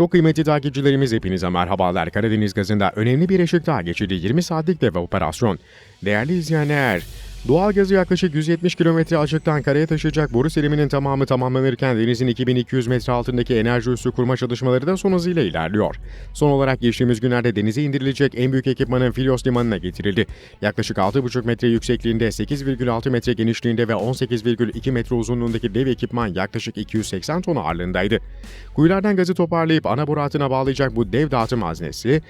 Çok kıymetli takipçilerimiz hepinize merhabalar. Karadeniz gazında önemli bir ışık daha geçirdi. 20 saatlik dev operasyon. Değerli izleyenler, doğal gazı yaklaşık 170 kilometre açıktan karaya taşıyacak boru seriminin tamamı tamamlanırken denizin 2200 metre altındaki enerji üssü kurma çalışmaları da son hızıyla ilerliyor. Son olarak geçtiğimiz günlerde denize indirilecek en büyük ekipmanın Filos Limanı'na getirildi. Yaklaşık 6,5 metre yüksekliğinde, 8,6 metre genişliğinde ve 18,2 metre uzunluğundaki dev ekipman yaklaşık 280 ton ağırlığındaydı. Kuyulardan gazı toparlayıp ana boru hattına bağlayacak bu dev dağıtım haznesi,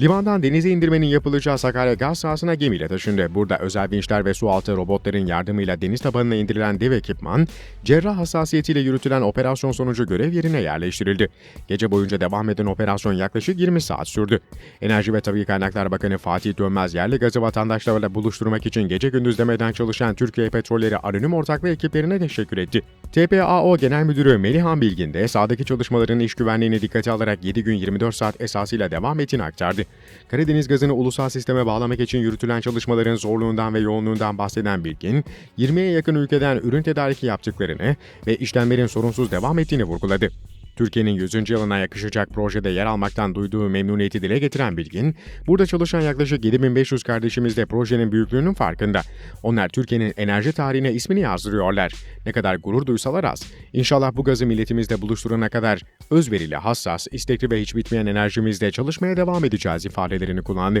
Limandan denize indirmenin yapılacağı Sakarya gaz sahasına gemiyle taşındı. Burada özel vinçler ve sualtı robotların yardımıyla deniz tabanına indirilen dev ekipman, cerrah hassasiyetiyle yürütülen operasyon sonucu görev yerine yerleştirildi. Gece boyunca devam eden operasyon yaklaşık 20 saat sürdü. Enerji ve Tabii Kaynaklar Bakanı Fatih Dönmez yerli gazı vatandaşlarla buluşturmak için gece gündüz demeden çalışan Türkiye Petrolleri Anonim Ortaklığı ekiplerine teşekkür etti. TPAO Genel Müdürü Melihan Bilgin de sahadaki çalışmaların iş güvenliğini dikkate alarak 7 gün 24 saat esasıyla devam ettiğini aktardı. Karadeniz gazını ulusal sisteme bağlamak için yürütülen çalışmaların zorluğundan ve yoğunluğundan bahseden Bilgin, 20'ye yakın ülkeden ürün tedariki yaptıklarını ve işlemlerin sorunsuz devam ettiğini vurguladı. Türkiye'nin 100. yılına yakışacak projede yer almaktan duyduğu memnuniyeti dile getiren Bilgin, burada çalışan yaklaşık 7500 kardeşimiz de projenin büyüklüğünün farkında. Onlar Türkiye'nin enerji tarihine ismini yazdırıyorlar. Ne kadar gurur duysalar az. İnşallah bu gazı milletimizle buluşturana kadar özverili, hassas, istekli ve hiç bitmeyen enerjimizle çalışmaya devam edeceğiz ifadelerini kullandı.